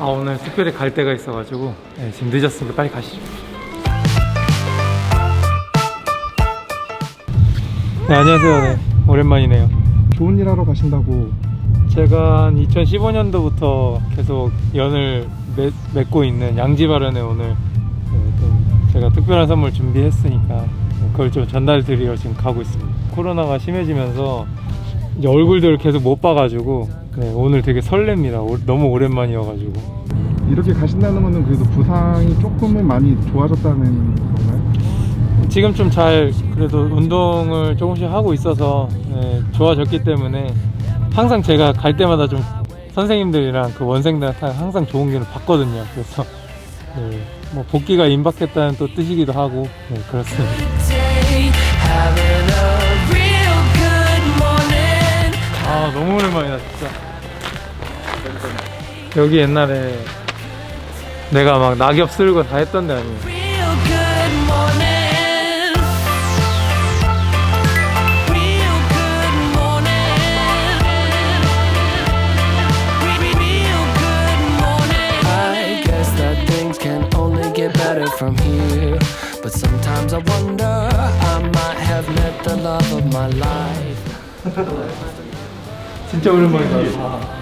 아 오늘 특별히 갈 데가 있어가지고 네, 지금 늦었으니까 빨리 가시죠. 네 안녕하세요. 네, 오랜만이네요. 좋은 일 하러 가신다고 제가 한 2015년도부터 계속 연을 맺, 맺고 있는 양지바른에 오늘 네, 좀 제가 특별한 선물 준비했으니까 그걸 좀 전달 드리러 지금 가고 있습니다. 코로나가 심해지면서 이제 얼굴들을 계속 못 봐가지고 네, 오늘 되게 설렙니다. 오- 너무 오랜만이어가지고 이렇게 가신다는 거는 그래도 부상이 조금은 많이 좋아졌다는 건가요? 지금 좀 잘 그래도 운동을 조금씩 하고 있어서 네, 좋아졌기 때문에 항상 제가 갈 때마다 좀 선생님들이랑 그 원생들한테 항상 좋은 기운을 받거든요. 그래서 네, 뭐 복귀가 임박했다는 또 뜻이기도 하고 네, 그렇습니다. 여기 옛날에 내가 막 낙엽 쓸고 다 했던 데 아니에요. Real good morning. Real good morning. Re- re- Real good morning. I guess that things can only get better from here. But sometimes I wonder, I might have met the love of my life. 진짜 오랜만이다.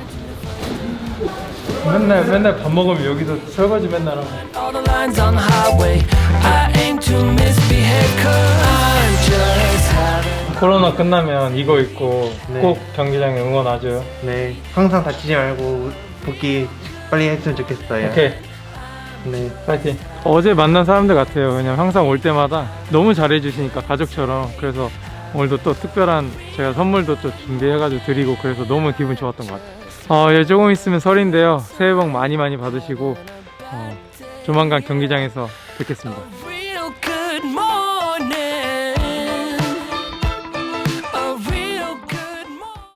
맨날 맨날 밥 먹으면 여기서 설거지 맨날 하고. All the lines on the highway. I aim to misbehave, cause I'm just having. 코로나 끝나면 이거 입고 네. 꼭 경기장에 응원 와줘요. 네, 항상 다치지 말고 복귀 빨리 했으면 좋겠어요. 오케이. 네, 파이팅. 어제 만난 사람들 같아요. 그냥 항상 올 때마다 너무 잘해주시니까 가족처럼. 그래서 오늘도 또 특별한 제가 선물도 또 준비해가지고 드리고 그래서 너무 기분 좋았던 것 같아요. 어, 이제 조금 있으면 설인데요. 새해 복 많이 많이 받으시고 어, 조만간 경기장에서 뵙겠습니다.